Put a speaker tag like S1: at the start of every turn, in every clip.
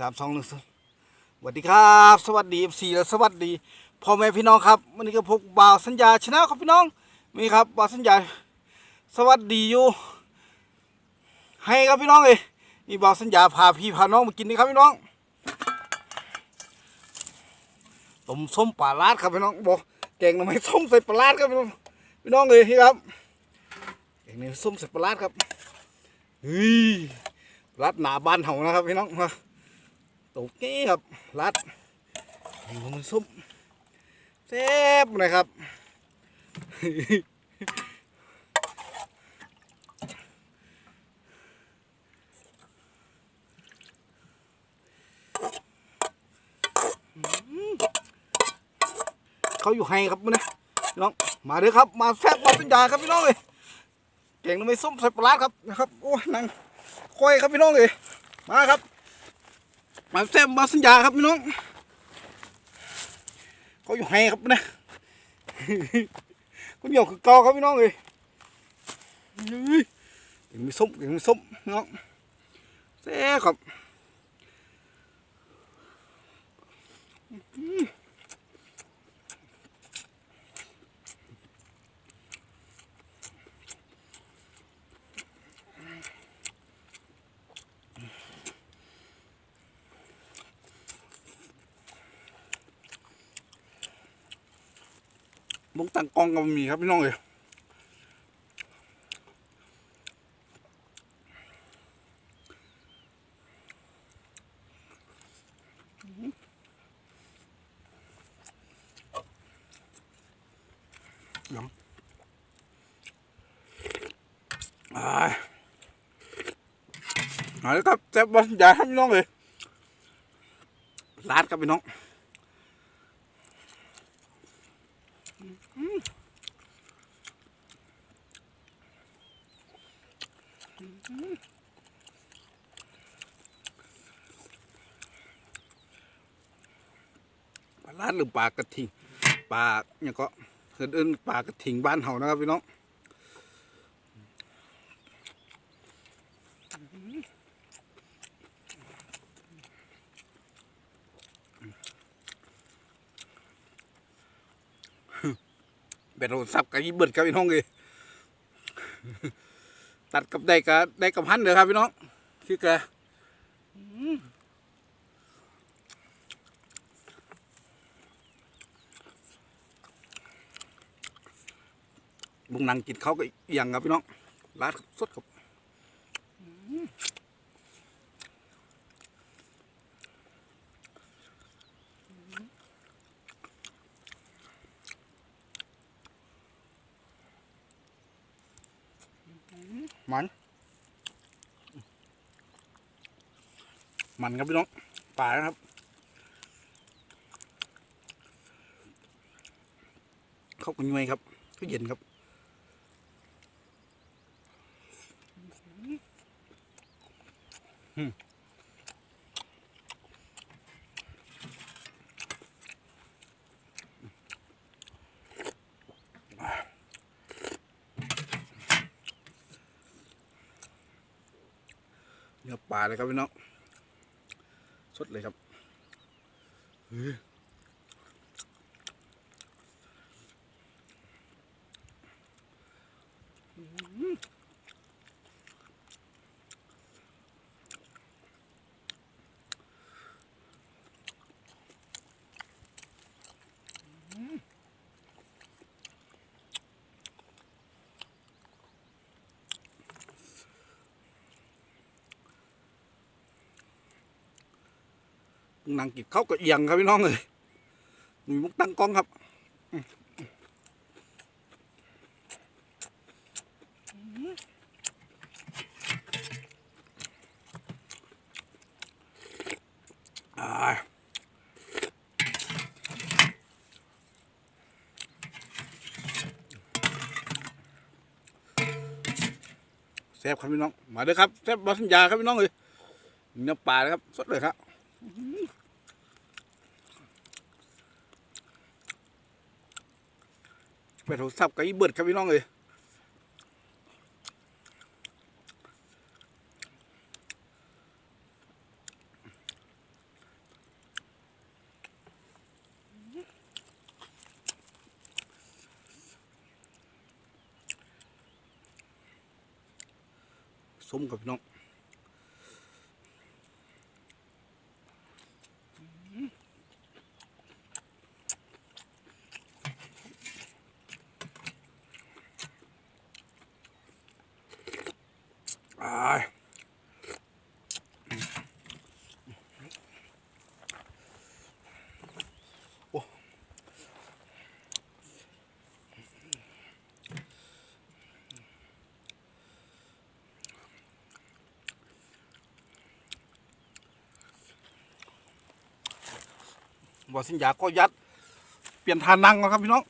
S1: สามสองหนึ่งสวัสดีครับ สวัสดีสี่และสวัสดีพ่อแม่พี่น้องครับวันนี้ก็พบบ่าวสัญญาชนะครับพี่น้องมีครับบ่าวสัญญาสวัสดีอยู่ให้ครับพี่น้องเลยนี่บ่าวสัญญาพาพี่พาน้องมากินนี่ครับพี่น้องต้มส้มปลาลาดครับพี่น้องบอกแกงหน่อไม้ส้มใส่ปลาลาดครับพี่น้องพี่น้องเลยนี่ครับแกงหน่อส้มใส่ปลาลาดครับเฮ้ยรัดหนาบ้านเฮานะครับพี่น้องมา ตกนี้ครับ รัดนี่มันซุปแซ่บเลยครับเขาอยู่ให้ครับมื้อนี้พี่น้องมาเด้อครับ มาแซ่บมาเป็นยาครับพี่น้องเลยเก่งทำไมส้มใส่ปลาร้าครับนะครับโอ้ยนั่งค่อยครับพี่น้องเลยมาครับ มาแซมมาสัญญาครับพี่น้องเขาอยู่ให้ครับนะก็เหนียวคือเกอครับพี่น้องเลยเฮ้ยยังมีส้มยังมีส้มน้องแซ่ครับ มุกตังกองก็มีครับพี่น้องเลยยำอ่าเอาเลยครับแซ่บบอลใหญ่ครับพี่น้องเลยลาดครับพี่น้อง ปลาลาดหรือปลากระทิงปลาเนี่ยก็เอิ้นเอิ้นปลากระทิงบ้านเฮานะครับพี่น้องเป็นโรศัพท์กับยี่เบิดครับพี่น้องเลย ตัดกับได้กับได้กับพันเลยครับพี่น้องคือแกบุงนังกินเขาก็อีกอย่างครับพี่น้องร้านสดครับ มันมันครับพี่น้องป่านะครับ เข้ากันยังไงครับก็เย็นครับ เนื้อปลาเลยครับพี่น้องสดเลยครับ นั่งกินข้าก็เอียงครับพี่น้องเลยมีมุกตั้งกล้องครับแซ่บครับพี่น้อง มาเด้อครับแซ่บบอสัญญาครับพี่น้องเลยเนื้อปลาเลยครับ สดเลยครับ เป็ทรศัพท์กับอีเบิดครับพี่น้องเลยสมกับพี่น้อง บ่สินยาก็ยัด เปลี่ยนทานนั่งแล้วครับพี่น้อง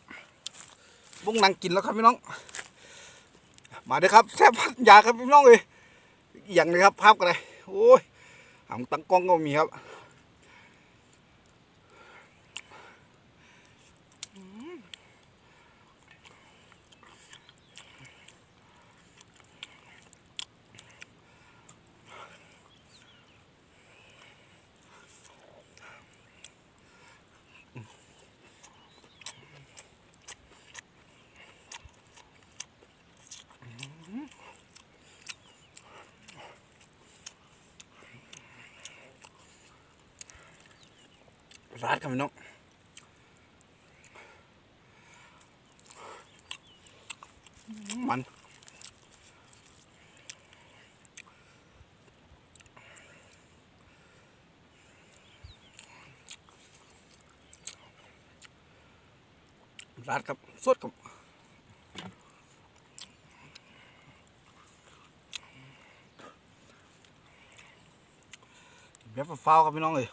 S1: บุ้งนั่งกินแล้วครับพี่น้อง มาเด้อครับแซ่บพักยาครับพี่น้องเลยอย่างเลยครับภาพกันเลยโอ้ยหางตั้งกล้องก็มีครับ ร้านครับพี่น้องมันร้านครับสดครับแบบฟ้าวๆครับพี่น้องเลย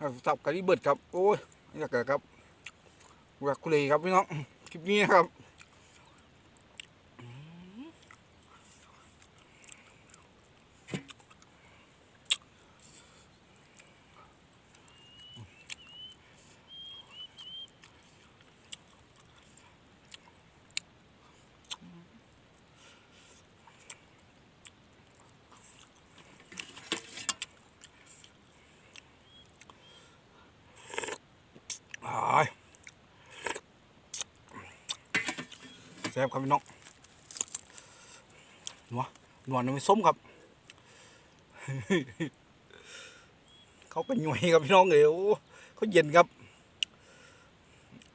S1: สับกะทิเบิดครับ โอ้ยอยากเกิดครับอยากคุยครับพี่น้อง คลิปนี้นะครับอ้ายแซ่บครับพี่น้องหนัวนัวน้ำส้มครับ เขาเป็นหน่วยครับพี่น้องเอ๋โอ้เขาเย็นครับ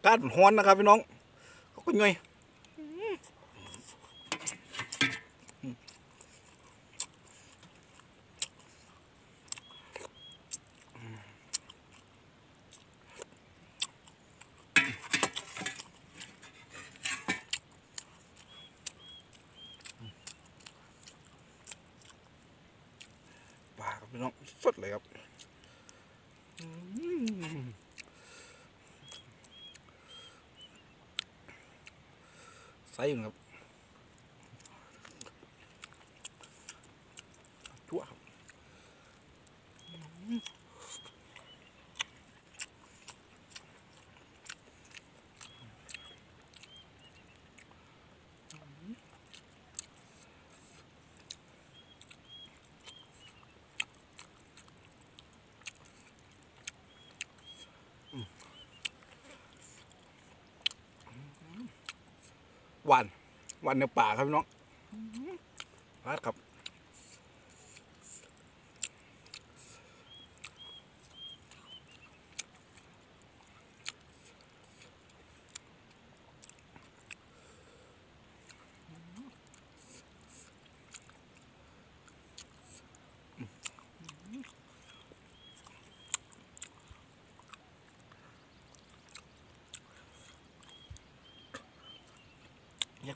S1: การห้อนนะครับพี่น้อง เขาเป็นหน่วยปลาครับพี่น้อง สดเลยครับอืมใส่อยู่ครับทั่วครับหวานห วันในป่าครับพี่น้องรัดครับ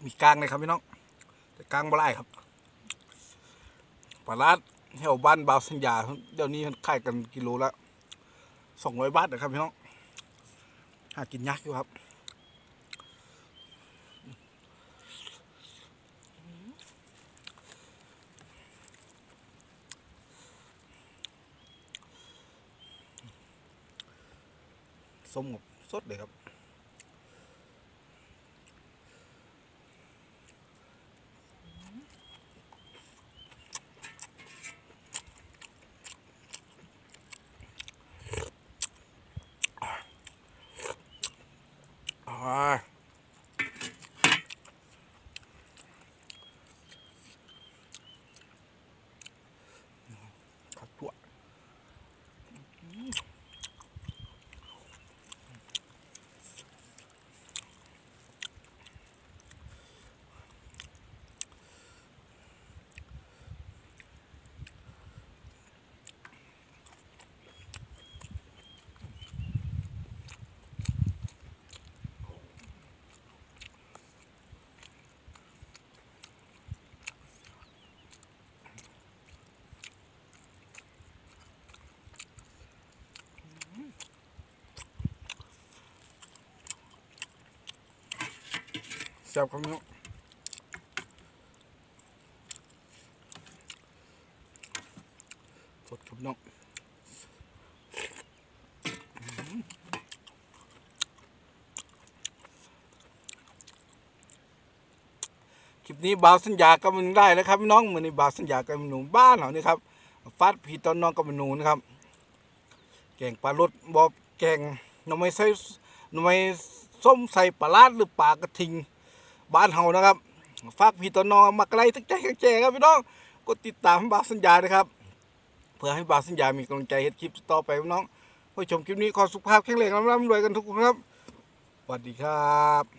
S1: มีกลางเลยครับพี่น้องแต่กลางบ่ได้ครับปลาลาดแถวบ้านบาวสัญญาเดี๋ยวนี้ขายกันกิโลละสองร้อยบาทนะครับพี่น้องหากินยากอยู่ครับสมกับสดเลยครับ อ่า แซ่บครับน้องสดครับน้องคลิปนี้บ่าวสัญญากับมันได้แล้วครับน้องมือนี้บ่าวสัญญากับหนูบ้านเรานี่ครับฟาดพีตอนน้องกับหนูนะครับแกงปลารสบอบแกงหน่อไม้ใส่หน่อไม้ส้มใส่ปลาลาดหรือปลากระทิง บ้านเฮานะครับฝากพี่ตอนนองมาไกลตั้งใจแก่ครับพี่น้องกดติดตามบาสัญญานะครับ เพื่อให้บาสัญญามีกำลังใจเฮ็ดคลิปต่อไปพี่น้องผู้ชมคลิปนี้ขอสุขภาพแข็งแรงร่ำรวยกันทุกคนครับสวัสดีครับ